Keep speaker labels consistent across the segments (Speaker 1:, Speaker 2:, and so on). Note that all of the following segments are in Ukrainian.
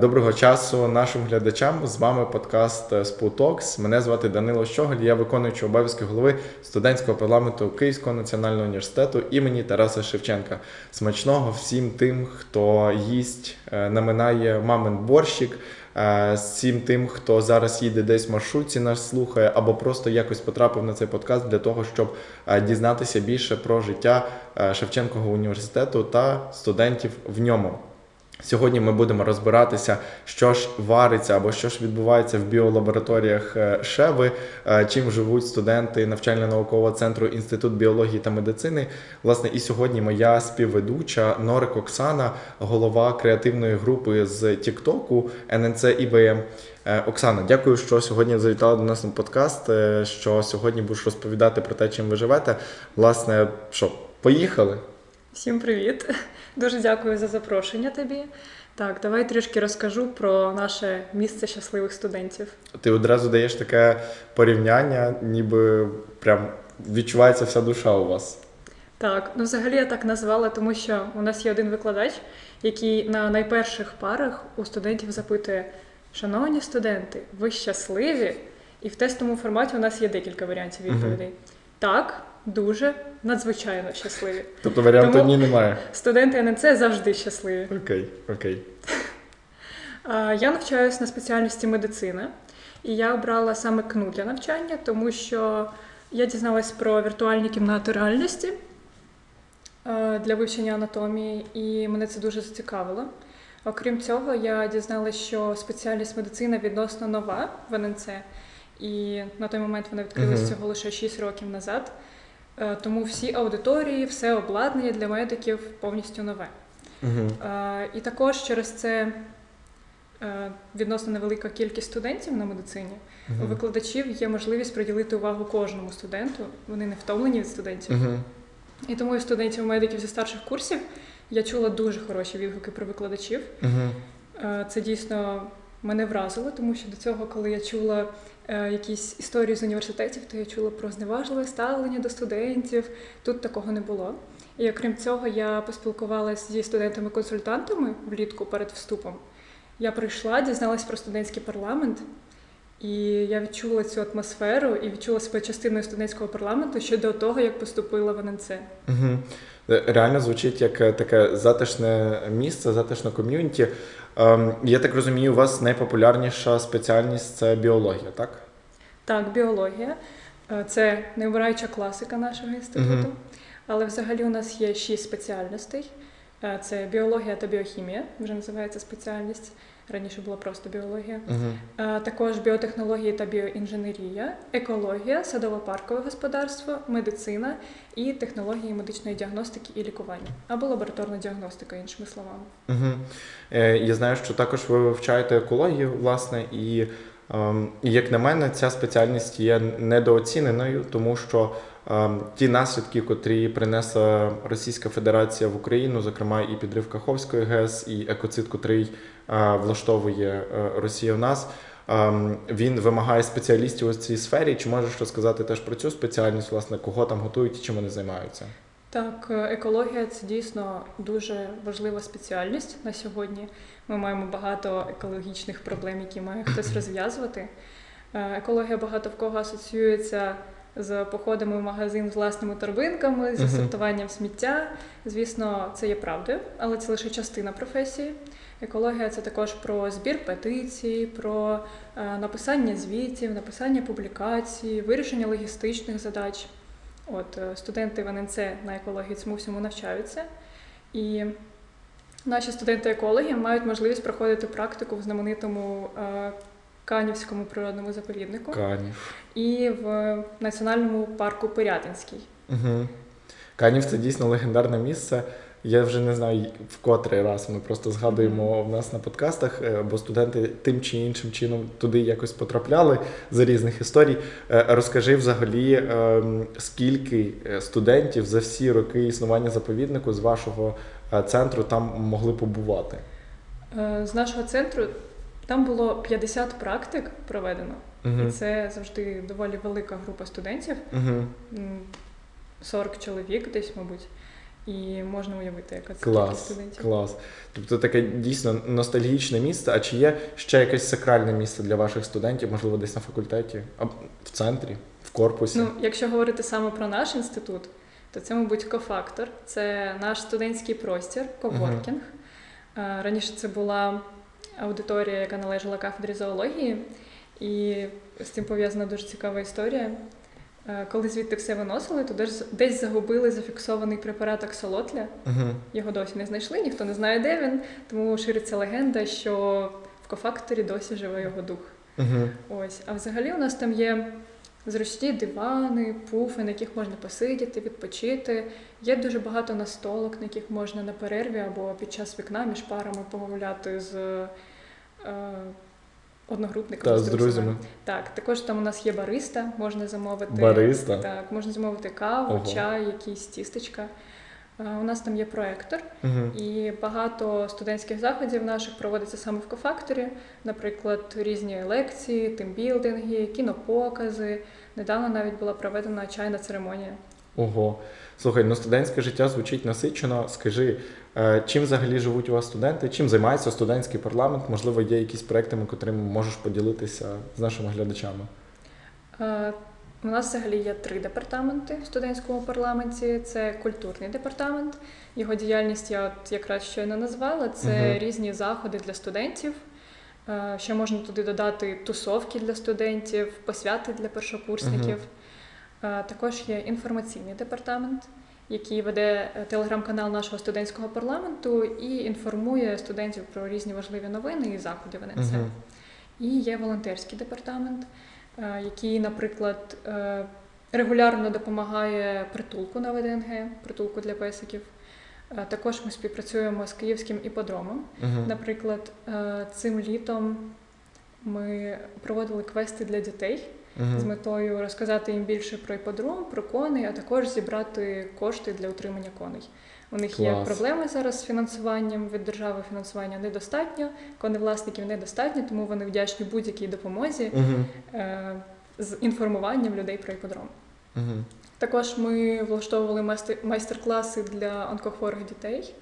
Speaker 1: Доброго часу нашим глядачам. З вами подкаст Спутокс. Мене звати Данило Щоголь, я виконуючий обов'язки голови студентського парламенту Київського національного університету імені Тараса Шевченка. Смачного всім тим, хто їсть, е, наминає мамин борщик. Е, всім тим, хто зараз їде десь в маршрутці, нас слухає, або просто якось потрапив на цей подкаст для того, щоб е, дізнатися більше про життя Шевченкового університету та студентів в ньому. Сьогодні ми будемо розбиратися, що ж вариться або що ж відбувається в біолабораторіях е, Шеви, е, чим живуть студенти навчально-наукового центру Інститут біології та медицини. Власне, і сьогодні моя співведуча Норик Оксана, голова креативної групи з Тіктоку ННЦ ІВМ. Е, Оксана, дякую, що сьогодні завітала до нас на подкаст. Що сьогодні будеш розповідати про те, чим ви живете. Власне, що поїхали?
Speaker 2: Всім привіт! Дуже дякую за запрошення тобі. Так, давай трішки розкажу про наше місце щасливих студентів.
Speaker 1: Ти одразу даєш таке порівняння, ніби прям відчувається вся душа у вас.
Speaker 2: Так, ну взагалі я так назвала, тому що у нас є один викладач, який на найперших парах у студентів запитує: Шановні студенти, ви щасливі? І в тестовому форматі у нас є декілька варіантів відповідей. Угу. Так, дуже надзвичайно щасливі.
Speaker 1: Тобто варіанту ні немає.
Speaker 2: Студенти ННЦ завжди щасливі.
Speaker 1: Окей, окей.
Speaker 2: Я навчаюся на спеціальності медицина, і я обрала саме КНУ для навчання, тому що я дізналась про віртуальні кімнати реальності для вивчення анатомії, і мене це дуже зацікавило. Окрім цього, я дізналася, що спеціальність медицина відносно нова в ННЦ, і на той момент вона відкрилася uh-huh. цього лише 6 років назад. Е, тому всі аудиторії, все обладнання для медиків повністю нове. Uh-huh. І також через це е, відносно невелика кількість студентів на медицині. Uh-huh. У викладачів є можливість приділити увагу кожному студенту. Вони не втомлені від студентів. І тому і студентів медиків зі старших курсів я чула дуже хороші відгуки про викладачів. Це дійсно мене вразило, тому що до цього, коли я чула е, якісь історії з університетів, то я чула про зневажливе ставлення до студентів. Тут такого не було. І окрім цього, я поспілкувалася зі студентами-консультантами влітку перед вступом. Я прийшла, дізналась про студентський парламент, і я відчула цю атмосферу і відчула себе частиною студентського парламенту ще до того, як поступила в ННЦ.
Speaker 1: Угу. Реально звучить як е, таке затишне місце, затишне ком'юніті. Ем, я так розумію, у вас найпопулярніша спеціальність це біологія, так?
Speaker 2: Так, біологія. Е, це необираюча класика нашого інституту. uh Але взагалі у нас є шість спеціальностей: е, це біологія та біохімія, вже називається спеціальність. Раніше була просто біологія, uh-huh. також біотехнології та біоінженерія, екологія, садово-паркове господарство, медицина і технології медичної діагностики і лікування або лабораторна діагностика, іншими словами.
Speaker 1: Uh-huh. Я знаю, що також ви вивчаєте екологію, власне, і ем, як на мене, ця спеціальність є недооціненою, тому що ті наслідки, котрі принесла Російська Федерація в Україну, зокрема і підрив Каховської ГЕС, і екоцид, котрий влаштовує е, Росія в нас. Він вимагає спеціалістів у цій сфері. Чи можеш розказати теж про цю спеціальність, власне, кого там готують і чим вони займаються?
Speaker 2: Так, е, екологія це дійсно дуже важлива спеціальність на сьогодні. Ми маємо багато екологічних проблем, які має хтось розв'язувати. Е, екологія багато в кого асоціюється з походами в магазин з власними торбинками, з сортуванням сміття. Звісно, це є правдою, але це лише частина професії. Екологія це також про збір петицій, про е, написання звітів, написання публікацій, вирішення логістичних задач. От е, Студенти в ННЦ на екології цьому всьому навчаються. І наші студенти-екологи мають можливість проходити практику в знаменитому е, Канівському природному заповіднику
Speaker 1: Канів.
Speaker 2: і в Національному парку Пирятинський.
Speaker 1: Угу. Канів це дійсно легендарне місце. Я вже не знаю в котрий раз ми просто згадуємо в нас на подкастах, е, бо студенти тим чи іншим чином туди якось потрапляли за різних історій. Е, розкажи взагалі, ем, скільки е, студентів за всі роки існування заповіднику з вашого центру там могли побувати?
Speaker 2: З нашого центру там було 50 практик проведено, uh і це завжди доволі велика група студентів, uh 40 чоловік, десь, мабуть. І можна уявити, яка це
Speaker 1: Клас,
Speaker 2: студентів.
Speaker 1: клас. Тобто таке дійсно ностальгічне місце. А чи є ще якесь сакральне місце для ваших студентів, можливо, десь на факультеті, а в центрі, в корпусі?
Speaker 2: Ну, якщо говорити саме про наш інститут, то це, мабуть, кофактор. Це наш студентський простір, коворкінг. Е, Раніше це була аудиторія, яка належала кафедрі зоології, і з цим пов'язана дуже цікава історія. Е, Коли звідти все виносили, то десь, десь загубили зафіксований препарат аксолотля.
Speaker 1: Угу.
Speaker 2: Його досі не знайшли, ніхто не знає, де він, тому шириться легенда, що в кофакторі досі живе його дух.
Speaker 1: Угу.
Speaker 2: Ось, а взагалі у нас там є зручні дивани, пуфи, на яких можна посидіти, відпочити. Є дуже багато настолок, на яких можна на перерві або під час вікна між парами погуляти з е, одногрупниками.
Speaker 1: Та з друзями.
Speaker 2: Так, також там у нас є бариста, можна замовити.
Speaker 1: Бариста.
Speaker 2: Так, можна замовити каву,
Speaker 1: Ого.
Speaker 2: чай, якісь тістечка. Е, У нас там є проектор,
Speaker 1: Угу.
Speaker 2: і багато студентських заходів наших проводиться саме в кофакторі. Наприклад, різні лекції, тимбілдинги, кінопокази. Недавно навіть була проведена чайна церемонія.
Speaker 1: Ого. Слухай, ну студентське життя звучить насичено. Скажи, е, чим взагалі живуть у вас студенти? Чим займається студентський парламент? Можливо, є якісь проектами, котрими можеш поділитися з нашими глядачами?
Speaker 2: У нас взагалі є три департаменти в студентському парламенті. Це культурний департамент. Його діяльність я от якраз щойно назвала. Це
Speaker 1: Мгм.
Speaker 2: різні заходи для студентів. Е, Ще можна туди додати тусовки для студентів, посвяти для першокурсників. Е, Також є інформаційний департамент, який веде е, телеграм-канал нашого студентського парламенту і інформує студентів про різні важливі новини і заходи в НС.
Speaker 1: Мгм.
Speaker 2: І є волонтерський департамент, який, наприклад, е, регулярно допомагає притулку на ВДНГ, притулку для песиків. Е, Також ми співпрацюємо з київським іподромом.
Speaker 1: Мгм.
Speaker 2: Наприклад, е, цим літом ми проводили квести для дітей з метою розказати їм більше про іподром, про коней, а також зібрати кошти для утримання коней. У них є проблеми зараз з фінансуванням від держави. Фінансування недостатньо, коневласників недостатньо, тому вони вдячні будь-якій допомозі
Speaker 1: Мгм.
Speaker 2: е, з інформуванням людей про іподром.
Speaker 1: Мгм.
Speaker 2: Також ми влаштовували майстер- майстер-класи для онкохворих дітей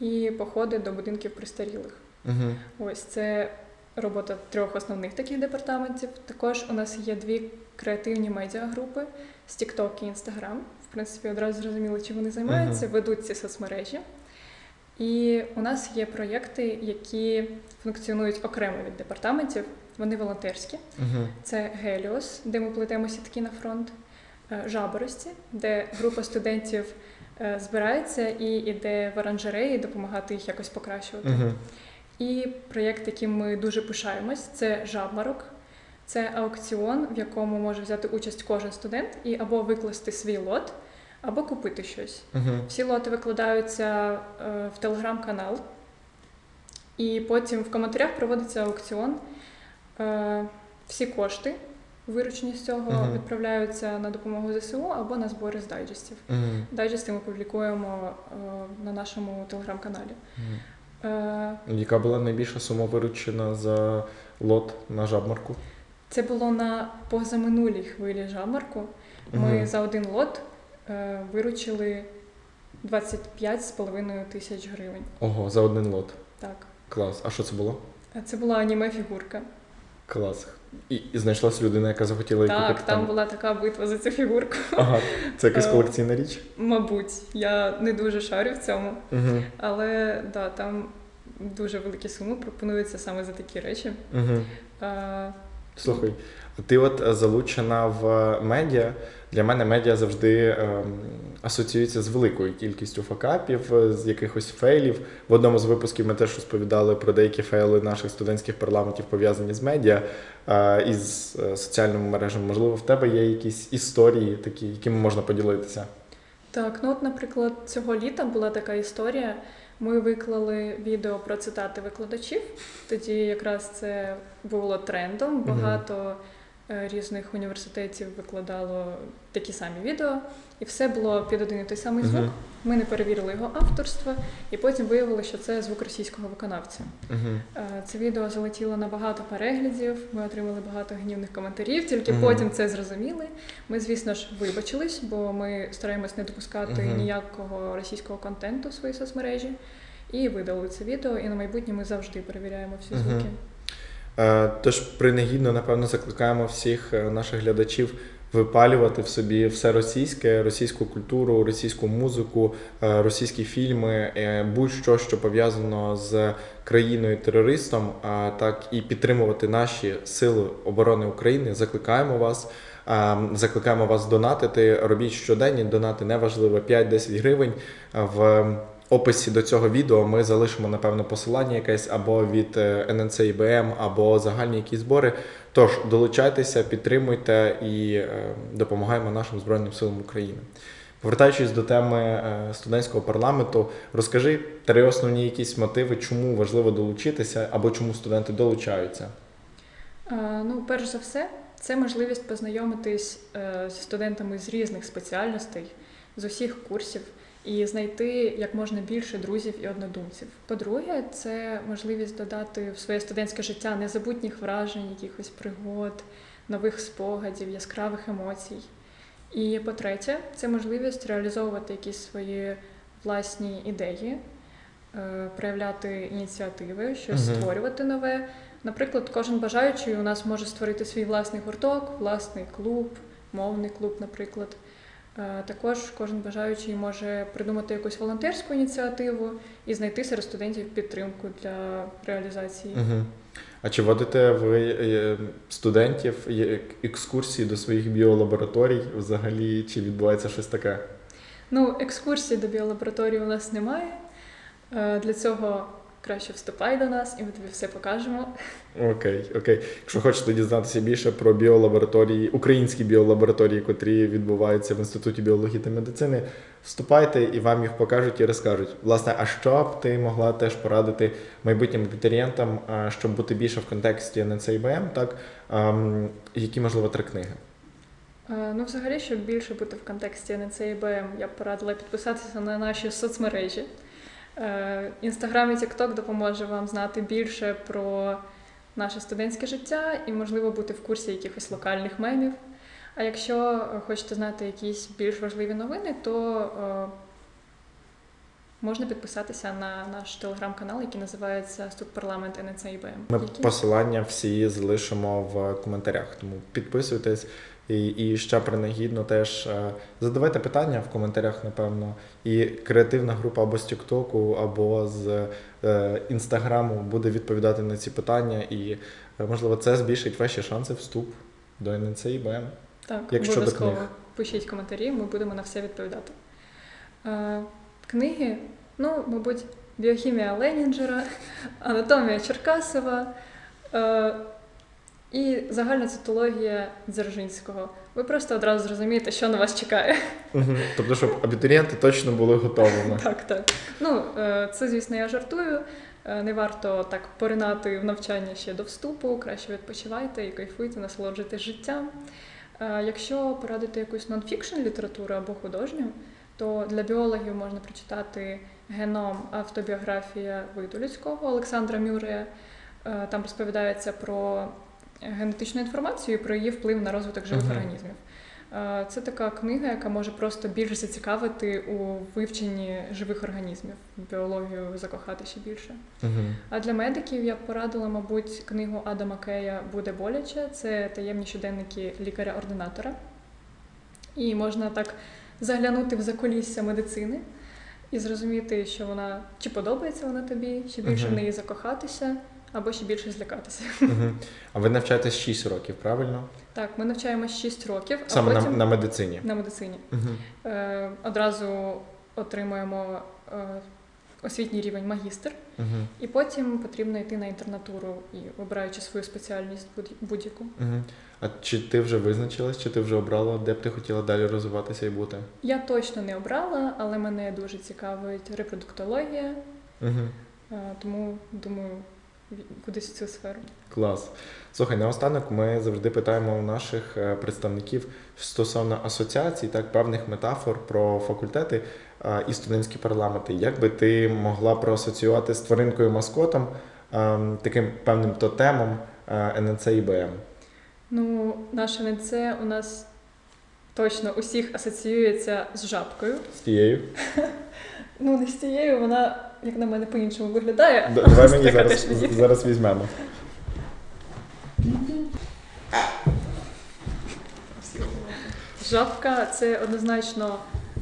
Speaker 2: і походи до будинків престарілих.
Speaker 1: Мгм.
Speaker 2: Ось це робота трьох основних таких департаментів. Також у нас є дві креативні медіагрупи з TikTok і Instagram. В принципі, одразу зрозуміли, чим вони займаються,
Speaker 1: Мгм.
Speaker 2: ведуть ці соцмережі. І у нас є проєкти, які функціонують окремо від департаментів. Вони волонтерські.
Speaker 1: Мгм.
Speaker 2: Це Геліос, де ми плетемо сітки на фронт, е, жаборості, де група студентів е, збирається і йде в оранжереї допомагати їх якось покращувати.
Speaker 1: Мгм.
Speaker 2: І проєкт, яким ми дуже пишаємось, це жабмарок. Це аукціон, в якому може взяти участь кожен студент і або викласти свій лот, або купити щось.
Speaker 1: Мгм.
Speaker 2: Всі лоти викладаються е, в телеграм-канал, і потім в коментарях проводиться аукціон. Е, Всі кошти, виручені з цього,
Speaker 1: Мгм.
Speaker 2: відправляються на допомогу ЗСУ або на збори з дайджестів.
Speaker 1: Мгм.
Speaker 2: Дайджести ми публікуємо е, на нашому телеграм-каналі. Е,
Speaker 1: Яка була найбільша сума виручена за лот на жабмарку?
Speaker 2: Це було на позаминулій хвилі жабмарку. Ми
Speaker 1: Мгм.
Speaker 2: за один лот е, виручили 25,5 тисяч гривень.
Speaker 1: Ого, за один лот.
Speaker 2: Так.
Speaker 1: Клас. А що це було?
Speaker 2: Це була аніме-фігурка.
Speaker 1: Клас. І, і знайшлась людина, яка захотіла її
Speaker 2: Так,
Speaker 1: купити.
Speaker 2: там була така битва за цю фігурку.
Speaker 1: Ага, це якась
Speaker 2: Е,
Speaker 1: колекційна річ.
Speaker 2: Мабуть, я не дуже шарю в цьому,
Speaker 1: Угу.
Speaker 2: але да, там дуже великі суми пропонуються саме за такі речі.
Speaker 1: Угу.
Speaker 2: Е,
Speaker 1: Слухай, ти от е, залучена в е, медіа. Для мене медіа завжди ем, асоціюється з великою кількістю факапів, е, з якихось фейлів. В одному з випусків ми теж розповідали про деякі фейли наших студентських парламентів пов'язані з медіа е, і з е, соціальними мережами. Можливо, в тебе є якісь історії такі, якими можна поділитися.
Speaker 2: Так, ну от, наприклад, цього літа була така історія. Ми виклали відео про цитати викладачів. Тоді якраз це було трендом. Багато е, різних університетів викладало такі самі відео, і все було під один і той самий звук.
Speaker 1: Мгм.
Speaker 2: Ми не перевірили його авторство, і потім виявили, що це звук російського виконавця. Е, Це відео залетіло на багато переглядів. Ми отримали багато гнівних коментарів. Тільки
Speaker 1: Мгм.
Speaker 2: потім це зрозуміли. Ми, звісно ж, вибачились, бо ми стараємось не допускати ніякого російського контенту в свої соцмережі. І видали це відео. І на майбутнє ми завжди перевіряємо всі звуки.
Speaker 1: Е, Тож принагідно, напевно, закликаємо всіх е, наших глядачів випалювати в собі все російське, російську культуру, російську музику, е, російські фільми, будь-що, що пов'язано з країною терористом, а так і підтримувати наші сили оборони України. Закликаємо вас. Закликаємо вас донатити. Робіть щоденні донати, неважливо 5-10 гривень. В описі до цього відео ми залишимо напевно посилання якесь або від е, ННЦ ІБМ, або загальні якісь збори. Тож долучайтеся, підтримуйте і е, допомагаємо нашим збройним силам України. Повертаючись до теми е, студентського парламенту, розкажи три основні якісь мотиви, чому важливо долучитися або чому студенти долучаються.
Speaker 2: Ну, перш за все, це можливість познайомитись зі студентами з різних спеціальностей, з усіх курсів і знайти як можна більше друзів і однодумців. По-друге, це можливість додати в своє студентське життя незабутніх вражень, якихось пригод, нових спогадів, яскравих емоцій. І по-третє, це можливість реалізовувати якісь свої власні ідеї, е, проявляти ініціативи, щось
Speaker 1: Мгм.
Speaker 2: створювати нове. Наприклад, кожен бажаючий у нас може створити свій власний гурток, власний клуб, мовний клуб, наприклад. Е, Також кожен бажаючий може придумати якусь волонтерську ініціативу і знайти серед студентів підтримку для реалізації.
Speaker 1: Угу. А чи водите ви е, студентів екскурсії до своїх біолабораторій взагалі, чи відбувається щось таке?
Speaker 2: Ну, екскурсій до біолабораторії у нас немає. Е, Для цього краще вступай до нас, і ми тобі все покажемо.
Speaker 1: Окей, окей. Якщо хочете дізнатися більше про біолабораторії, українські біолабораторії, котрі відбуваються в інституті біології та медицини, вступайте і вам їх покажуть і розкажуть. Власне, а що б ти могла теж порадити майбутнім абітурієнтам, щоб бути більше в контексті НЦІБМ, так ем, які можливо три книги?
Speaker 2: Е, Ну, взагалі, щоб більше бути в контексті НЦІБМ, я б порадила підписатися на наші соцмережі. Е, Інстаграм і Тікток допоможе вам знати більше про наше студентське життя і, можливо, бути в курсі якихось локальних мемів. А якщо е, хочете знати якісь більш важливі новини, то е, можна підписатися на наш телеграм-канал, який називається Студпарламент НЦІБМ.
Speaker 1: Ми посилання всі залишимо в коментарях, тому підписуйтесь. І, і ще принагідно теж е, задавайте питання в коментарях, напевно. І креативна група або з Тіктоку, або з е, Інстаграму буде відповідати на ці питання, і е, можливо це збільшить ваші шанси вступ до ННЦ і БМ.
Speaker 2: Так,
Speaker 1: Якщо до
Speaker 2: обов'язково
Speaker 1: книг.
Speaker 2: пишіть коментарі, ми будемо на все відповідати. Е, книги, ну, мабуть, біохімія Ленінджера, анатомія Черкасова е, і загальна цитологія Дзержинського. Ви просто одразу зрозумієте, що на вас чекає.
Speaker 1: Мгм. Тобто, щоб абітурієнти точно були готовими.
Speaker 2: Так, так. Ну, е, це, звісно, я жартую. Е, Не варто так поринати в навчання ще до вступу, краще відпочивайте і кайфуйте, насолоджуйтесь життям. Е, Якщо порадити якусь нонфікшн літературу або художню, то для біологів можна прочитати геном автобіографія виду людського Олександра Мюррея. Е, Там розповідається про генетичну інформацію і про її вплив на розвиток живих
Speaker 1: Мгм.
Speaker 2: організмів. Е, Це така книга, яка може просто більше зацікавити у вивченні живих організмів, біологію закохати ще більше.
Speaker 1: Мгм.
Speaker 2: А для медиків я б порадила, мабуть, книгу Адама Кея Буде боляче. Це таємні щоденники лікаря-ординатора. І можна так заглянути в закулісся медицини і зрозуміти, що вона чи подобається вона тобі, чи більше в неї закохатися, або ще більше злякатися.
Speaker 1: Мгм. А ви навчаєтесь 6 років, правильно?
Speaker 2: Так, ми навчаємося 6 років, а
Speaker 1: Саме
Speaker 2: потім
Speaker 1: на, на медицині.
Speaker 2: на медицині.
Speaker 1: Мгм.
Speaker 2: Е, одразу отримуємо е, освітній рівень магістр,
Speaker 1: Мгм.
Speaker 2: і потім потрібно йти на інтернатуру і вибираючи свою спеціальність будь- будь-яку.
Speaker 1: Мгм. А чи ти вже визначилась, чи ти вже обрала, де б ти хотіла далі розвиватися і бути?
Speaker 2: Я точно не обрала, але мене дуже цікавить репродуктологія, е, тому думаю, кудись в цю сферу.
Speaker 1: Клас. Слухай, наостанок ми завжди питаємо у наших е, представників стосовно асоціацій, так, певних метафор про факультети е, і студентські парламенти. Як би ти могла проасоціювати з тваринкою маскотом ем, таким певним тотемом е, ННЦ і БМ?
Speaker 2: Ну, наше НЦ у нас точно усіх асоціюється з жабкою.
Speaker 1: З тією?
Speaker 2: Ну, не з тією, вона, як на мене, по-іншому виглядає.
Speaker 1: Д- Давай мені
Speaker 2: Така
Speaker 1: зараз,
Speaker 2: теж є.
Speaker 1: зараз візьмемо.
Speaker 2: Жабка це однозначно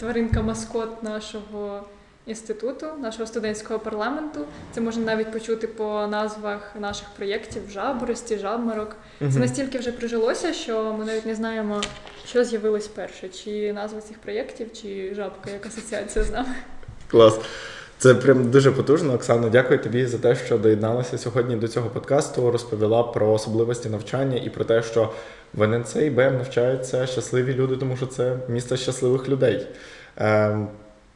Speaker 2: тваринка маскот нашого інституту, нашого студентського парламенту. Це можна навіть почути по назвах наших проєктів жаборості, жабмарок. Це настільки вже прижилося, що ми навіть не знаємо, що з'явилось перше: чи назва цих проєктів, чи жабка як асоціація з нами.
Speaker 1: Клас. Це прям дуже потужно. Оксана, дякую тобі за те, що доєдналася сьогодні до цього подкасту, розповіла про особливості навчання і про те, що в ННЦ і БМ навчаються щасливі люди, тому що це місто щасливих людей. Ем,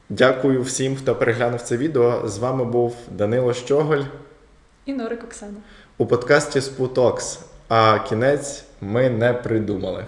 Speaker 1: дякую всім, хто переглянув це відео. З вами був Данило Щоголь
Speaker 2: І Норик Оксана.
Speaker 1: у подкасті Спутокс. А кінець ми не придумали.